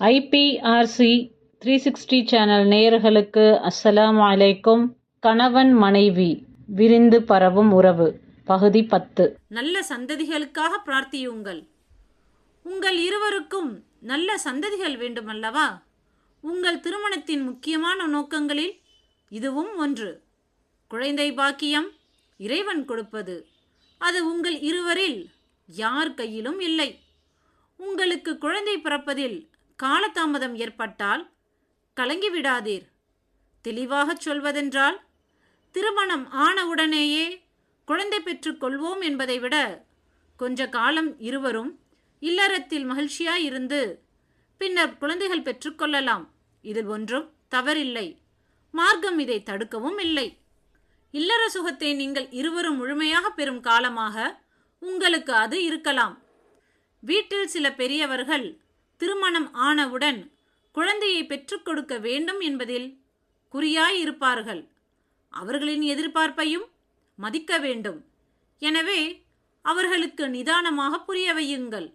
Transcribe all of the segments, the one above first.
IPRC three sixty channel நேயர்களுக்கு அஸ்ஸலாம் அலைக்கும். கணவன் மனைவி விரிந்து பரவும் உறவு. பகுதி பத்து. நல்ல சந்ததிகளுக்காக பிரார்த்தியுங்கள். உங்கள் இருவருக்கும் நல்ல சந்ததிகள் வேண்டுமல்லவா? உங்கள் திருமணத்தின் முக்கியமான நோக்கங்களில் இதுவும் ஒன்று. குழந்தை பாக்கியம் இறைவன் கொடுப்பது. அது உங்கள் இருவரில் யார் கையிலும் இல்லை. உங்களுக்கு குழந்தை பிறப்பதில் காலதாமதம் ஏற்பட்டால் கலங்கிவிடாதீர். தெளிவாகச் சொல்வதென்றால் திருமணம் ஆனவுடனேயே குழந்தை பெற்றுக் கொள்வோம் என்பதை விட கொஞ்ச காலம் இருவரும் இல்லறத்தில் மகிழ்ச்சியாயிருந்து பின்னர் குழந்தைகள் பெற்றுக்கொள்ளலாம் இதில் ஒன்றும் தவறில்லை. மார்க்கம் இதை தடுக்கவும் இல்லை. இல்லற சுகத்தை நீங்கள் இருவரும் முழுமையாக பெறும் காலமாக உங்களுக்கு அது இருக்கலாம். வீட்டில் சில பெரியவர்கள் திருமணம் ஆனவுடன் குழந்தையை பெற்றுக் கொடுக்க வேண்டும் என்பதில் குறியாய் இருப்பார்கள் அவர்களின் எதிர்பார்ப்பையும் மதிக்க வேண்டும். எனவே அவர்களுக்கு நிதானமாக புரிய வையுங்கள்.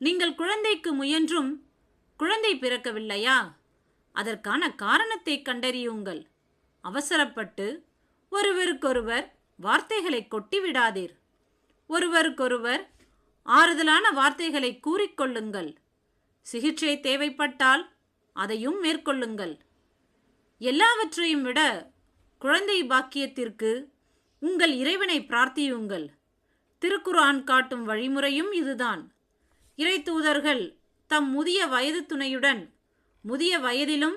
நீங்கள் குழந்தைக்கு முயன்றும் குழந்தை பிறக்கவில்லையா? அதற்கான காரணத்தை கண்டறியுங்கள். அவசரப்பட்டு ஒருவருக்கொருவர் வார்த்தைகளை கொட்டிவிடாதீர். ஒருவருக்கொருவர் ஆறுதலான வார்த்தைகளை கூறிக்கொள்ளுங்கள் சிகிச்சை தேவைப்பட்டால் அதையும் மேற்கொள்ளுங்கள். எல்லாவற்றையும் விட குழந்தை பாக்கியத்திற்கு உங்கள் இறைவனை பிரார்த்தியுங்கள். திருக்குரான் காட்டும் வழிமுறையும் இதுதான். இறை தூதர்கள் தம் முதிய வயது துணையுடன் முதிய வயதிலும்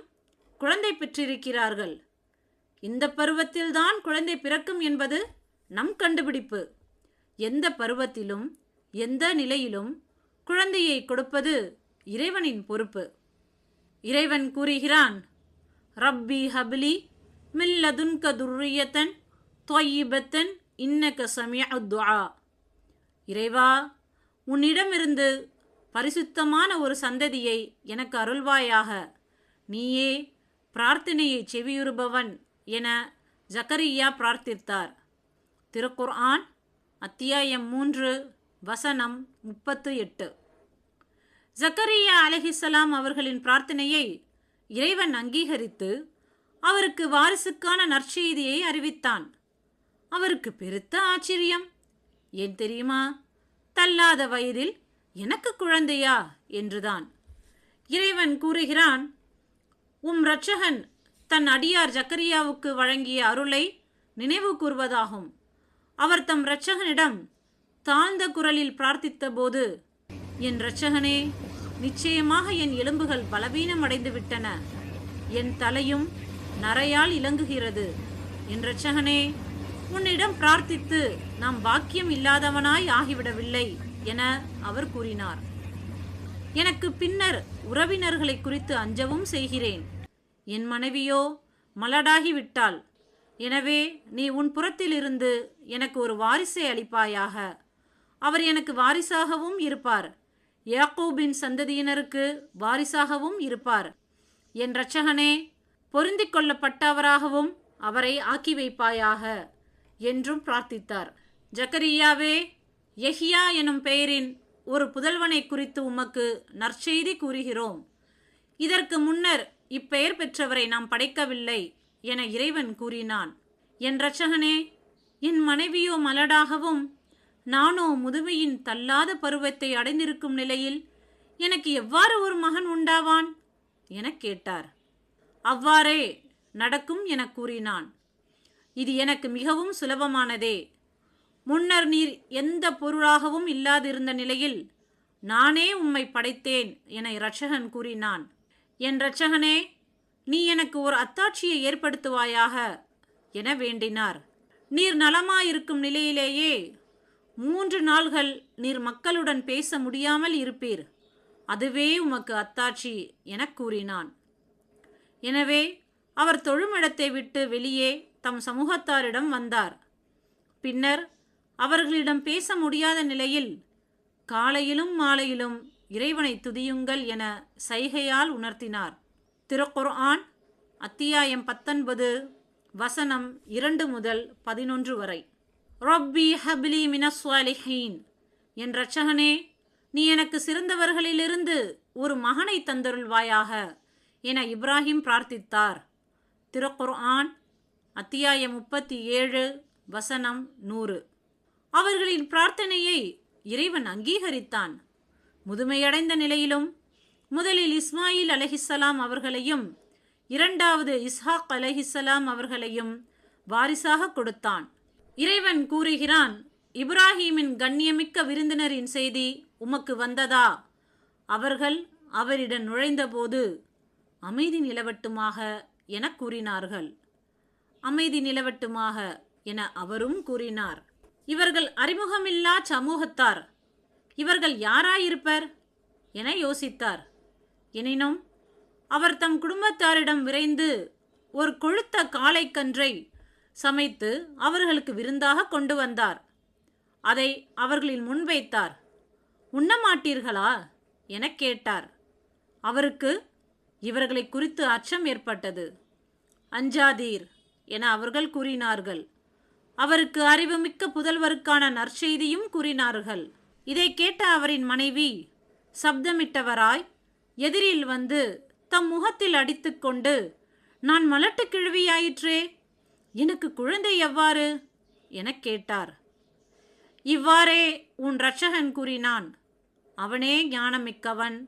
குழந்தை பெற்றிருக்கிறார்கள். இந்த பருவத்தில்தான் குழந்தை பிறக்கும் என்பது நம் கண்டுபிடிப்பு. எந்த பருவத்திலும் எந்த நிலையிலும் குழந்தையை கொடுப்பது இறைவனின் பொறுப்பு. இறைவன் கூறுகிறான் ரப்பி ஹப்லி மில்லதுன்க துர்ரியத்தன் தொய்யிபத்தன் இன்னக சமியா இறைவா உன்னிடமிருந்து பரிசுத்தமான ஒரு சந்ததியை எனக்கு அருள்வாயாக. நீயே பிரார்த்தனையை செவியுறுபவன் என ஜக்கரியா பிரார்த்தித்தார். திருக்குர்ஆன் அத்தியாயம் மூன்று வசனம் முப்பத்து எட்டு. ஜக்கரியா அலஹிசலாம் அவர்களின் பிரார்த்தனையை இறைவன் அங்கீகரித்து அவருக்கு வாரிசுக்கான நற்செய்தியை அறிவித்தான். அவருக்கு பெருத்த ஆச்சரியம். ஏன் தெரியுமா? தள்ளாத வயதில் எனக்கு குழந்தையா? என்றுதான். இறைவன் கூறுகிறான் உம் இரட்சகன் தன் அடியார் ஜக்கரியாவுக்கு வழங்கிய அருளை நினைவு கூர்வதாகும். அவர் தம் இரட்சகனிடம் தாழ்ந்த குரலில் பிரார்த்தித்த போது என் இரட்சகனே நிச்சயமாக என் எலும்புகள் பலவீனமடைந்து விட்டன என் தலையும் நரையால் இலங்குகிறது. என் இரட்சகனே உன்னிடம் பிரார்த்தித்து நாம் பாக்கியம் இல்லாதவனாய் ஆகிவிடவில்லை என அவர் கூறினார். எனக்கு பின்னர் உறவினர்களை குறித்து அஞ்சவும் செய்கிறேன். என் மனைவியோ மலடாகிவிட்டாள். எனவே நீ உன் புறத்திலிருந்து எனக்கு ஒரு வாரிசை அளிப்பாயாக. அவர் எனக்கு வாரிசாகவும் இருப்பார். யாக்கூபின் சந்ததியினருக்கு வாரிசாகவும் இருப்பார். என் இரட்சகனே பொருந்திக் கொள்ளப்பட்டவராகவும் அவரை ஆக்கி வைப்பாயாக என்றும் பிரார்த்தித்தார். ஜக்கரியாவே எஹியா எனும் பெயரின் ஒரு புதல்வனை குறித்து உமக்கு நற்செய்தி கூறுகிறோம். இதற்கு முன்னர் இப்பெயர் பெற்றவரை நாம் படைக்கவில்லை என இறைவன் கூறினான். என் ரட்சகனே என் மனைவியோ மலடாகவும் நானோ முதுமையின் தள்ளாத பருவத்தை அடைந்திருக்கும் நிலையில் எனக்கு எவ்வாறு ஒரு மகன் உண்டாவான்? எனக் கேட்டார். அவ்வாறே நடக்கும் என கூறினான். இது எனக்கு மிகவும் சுலபமானதே. முன்னர் நீர் எந்த பொருளாகவும் இல்லாதிருந்த நிலையில் நானே உம்மை படைத்தேன் என இரட்சகன் கூறினான். என் இரட்சகனே நீ எனக்கு ஒரு அத்தாட்சியை ஏற்படுத்துவாயாக? என வேண்டினார். நீர் நலமாயிருக்கும் நிலையிலேயே மூன்று நாள்கள் நீர் மக்களுடன் பேச முடியாமல் இருப்பீர். அதுவே உமக்கு அத்தாட்சி எனக் கூறினான். எனவே அவர் தொழுமிடத்தை விட்டு வெளியே தம் சமூகத்தாரிடம் வந்தார். பின்னர் அவர்களிடம் பேச முடியாத நிலையில் காலையிலும் மாலையிலும் இறைவனை துதியுங்கள் என சைகையால் உணர்த்தினார். திருக்குர்ஆன் அத்தியாயம் பத்தொன்பது வசனம் இரண்டு முதல் பதினொன்று வரை. ரொப்பி ஹப்லி மினஸ்வாலிஹீன் என் ரட்சகனே நீ எனக்கு சிறந்தவர்களிலிருந்து ஒரு மகனை தந்தருள்வாயாக என இப்ராஹிம் பிரார்த்தித்தார். திருக்குர்ஆன் அத்தியாயம் முப்பத்தி ஏழு வசனம் நூறு. அவர்களின் பிரார்த்தனையை இறைவன் அங்கீகரித்தான். முதுமையடைந்த நிலையிலும் முதலில் இஸ்மாயில் அலஹிஸ்ஸலாம் அவர்களையும் இரண்டாவது இஸ்ஹாக் அலஹிஸ்ஸலாம் அவர்களையும் வாரிசாக கொடுத்தான். இறைவன் கூறுகிறான் இப்ராஹீமின் கண்ணியமிக்க விருந்தினரின் செய்தி உமக்கு வந்ததா? அவர்கள் அவரிடம் நுழைந்தபோது அமைதி நிலவட்டுமாக என கூறினார்கள். அமைதி நிலவட்டுமாக என அவரும் கூறினார். இவர்கள் அறிமுகமில்லா சமூகத்தார். இவர்கள் யாராயிருப்பர்? என யோசித்தார். எனினும் அவர் தம் குடும்பத்தாரிடம் விரைந்து ஒரு கொழுத்த காளைக்கன்றை சமைத்து அவர்களுக்கு விருந்தாக கொண்டு வந்தார். அதை அவர்களின் முன்வைத்தார். உண்ணமாட்டீர்களா? எனக் கேட்டார். அவருக்கு இவர்களை குறித்து அச்சம் ஏற்பட்டது. அஞ்சாதீர் என அவர்கள் கூறினார்கள். அவருக்கு அறிவுமிக்க புதல்வருக்கான நற்செய்தியும் கூறினார்கள். இதை கேட்ட அவரின் மனைவி சப்தமிட்டவராய் எதிரில் வந்து தம் முகத்தில் அடித்துக்கொண்டு நான் மலட்டு கிழவியாயிற்றே? எனக்கு குழந்தை எவ்வாறு? எனக் கேட்டார். இவ்வாறே உன் இரட்சகன் கூறினான். அவனே ஞானமிக்கவன்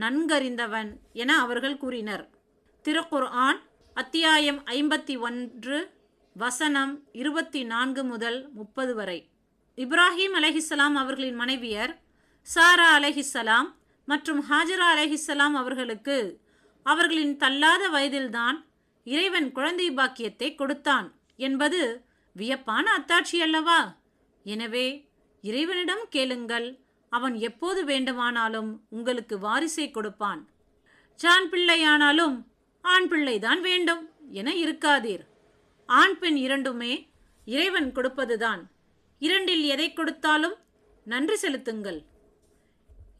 நன்கறிந்தவன் என அவர்கள் கூறினர். திருக்குர்ஆன் அத்தியாயம் ஐம்பத்தி ஒன்று வசனம் இருபத்தி நான்கு முதல் முப்பது வரை. இப்ராஹிம் அலஹிசலாம் அவர்களின் மனைவியர் சாரா அலஹிஸ்ஸலாம் மற்றும் ஹாஜரா அலஹிஸ்ஸலாம் அவர்களுக்கு அவர்களின் தள்ளாத வயதில்தான் இறைவன் குழந்தை பாக்கியத்தை கொடுத்தான் என்பது வியப்பான அத்தாட்சி அல்லவா? எனவே இறைவனிடம் கேளுங்கள் அவன் எப்போது வேண்டுமானாலும் உங்களுக்கு வாரிசை கொடுப்பான். ஜான் பிள்ளையானாலும் ஆண் பிள்ளைதான் வேண்டும் என இருக்காதீர். ஆண் பெண் இரண்டுமே இறைவன் கொடுப்பதுதான். இரண்டில் எதை கொடுத்தாலும் நன்றி செலுத்துங்கள்.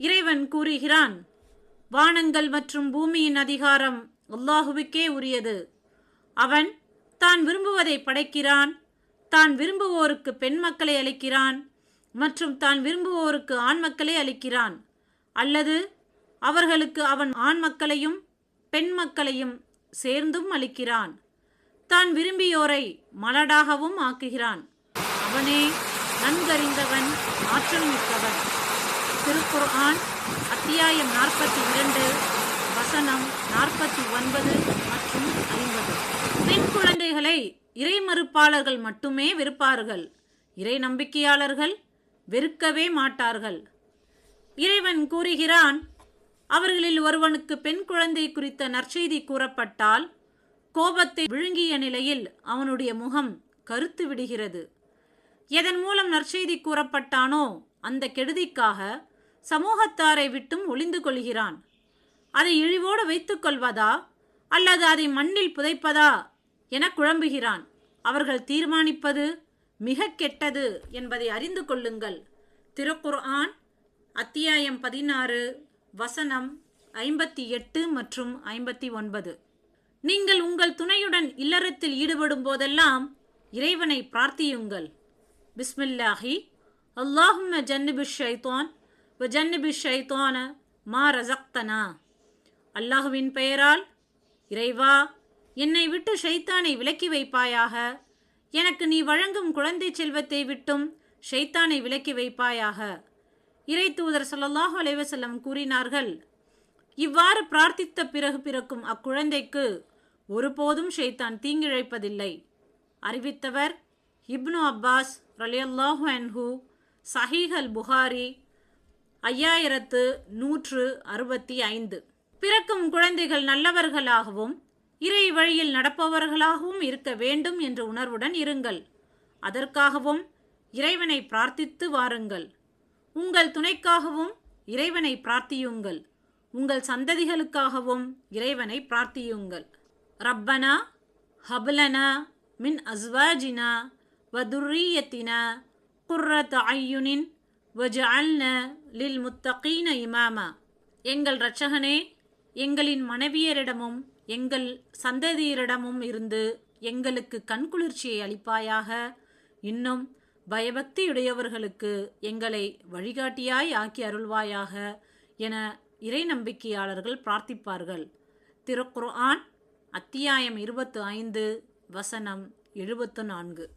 இறைவன் கூறுகிறான் வானங்கள் மற்றும் பூமியின் அதிகாரம் அல்லாஹுவுக்கே உரியது. அவன் தான் விரும்புவதை படைக்கிறான் தான் விரும்புவோருக்கு பெண் மக்களை அளிக்கிறான் மற்றும் தான் விரும்புவோருக்கு ஆண் மக்களை அளிக்கிறான். அல்லது அவர்களுக்கு அவன் ஆண் மக்களையும் பெண் மக்களையும் சேர்ந்தும் அளிக்கிறான். தான் விரும்பியோரை மலடாகவும் ஆக்குகிறான். அவனே நன்கறிந்தவன் ஆற்றல் மிக்கவன் திருக்குர்ஆன் அத்தியாயம் நாற்பத்தி இரண்டு வசனம் நாற்பத்தி ஒன்பது மற்றும் ஐம்பது. பெண் குழந்தைகளை இறை மறுப்பாளர்கள் மட்டுமே வெறுப்பார்கள். இறை நம்பிக்கையாளர்கள் வெறுக்கவே மாட்டார்கள். இறைவன் கூறுகிறான் அவர்களில் ஒருவனுக்கு பெண் குழந்தை குறித்த நற்செய்தி கூறப்பட்டால் கோபத்தை விழுங்கிய நிலையில் அவனுடைய முகம் கருத்து விடுகிறது. எதன் மூலம் நற்செய்தி கூறப்பட்டானோ அந்த கெடுதிக்காக சமூகத்தாரை விட்டும் ஒளிந்து கொள்கிறான். அதை இழிவோடு வைத்துக் கொள்வதா? அல்லது அதை மண்ணில் புதைப்பதா? என குழம்புகிறான். அவர்கள் தீர்மானிப்பது மிக கெட்டது என்பதை அறிந்து கொள்ளுங்கள். திருக்குர்ஆன் அத்தியாயம் பதினாறு வசனம் ஐம்பத்தி எட்டு மற்றும் ஐம்பத்தி ஒன்பது. நீங்கள் உங்கள் துணையுடன் இல்லறத்தில் ஈடுபடும் போதெல்லாம் இறைவனை பிரார்த்தியுங்கள். பிஸ்மில்லாஹி. அல்லாஹும் ஜன்னிபி ஷைத்தான் வ ஷைத்தான மா ரசக்தனா அல்லாஹுவின் பெயரால் இறைவா என்னை விட்டு ஷைத்தானை விலக்கி வைப்பாயாக. எனக்கு நீ வழங்கும் குழந்தை செல்வத்தை விட்டும் ஷைத்தானை விலக்கி வைப்பாயாக இறை தூதர் சொல்லல்லாஹு அலைவசல்லம் கூறினார்கள் இவ்வாறு பிரார்த்தித்த பிறகு பிறக்கும் அக்குழந்தைக்கு ஒருபோதும் ஷைத்தான் தீங்கிழைப்பதில்லை அறிவித்தவர் இப்னு அப்பாஸ் ரலியல்லாஹு அன்ஹு சஹீஹல் புகாரி ஐயாயிரத்து நூற்று அறுபத்தி ஐந்து. பிறக்கும் குழந்தைகள் நல்லவர்களாகவும் இறை வழியில் நடப்பவர்களாகவும் இருக்க வேண்டும் என்ற உணர்வுடன் இருங்கள். அதற்காகவும் இறைவனை பிரார்த்தித்து வாருங்கள். உங்கள் துணைக்காகவும் இறைவனை பிரார்த்தியுங்கள். உங்கள் சந்ததிகளுக்காகவும் இறைவனை பிரார்த்தியுங்கள். ரப்பனா ஹபலனா மின் அஸ்வாஜினா வதுர்ரியத்தினா குர்ரத் ஐயுனின் வஜஅல்ன லில் முத்தகீன இமாமா. எங்கள் இரட்சகனே எங்களின் மனைவியரிடமும் எங்கள் சந்ததியரிடமும் இருந்து எங்களுக்கு கண்குளிர்ச்சியை அளிப்பாயாக இன்னும் பயபக்தியுடையவர்களுக்கு எங்களை வழிகாட்டியாய் ஆக்கி அருள்வாயாக என இறை நம்பிக்கையாளர்கள் பிரார்த்திப்பார்கள். திருக்குர்ஆன் அத்தியாயம் இருபத்து ஐந்து வசனம் எழுபத்து நான்கு.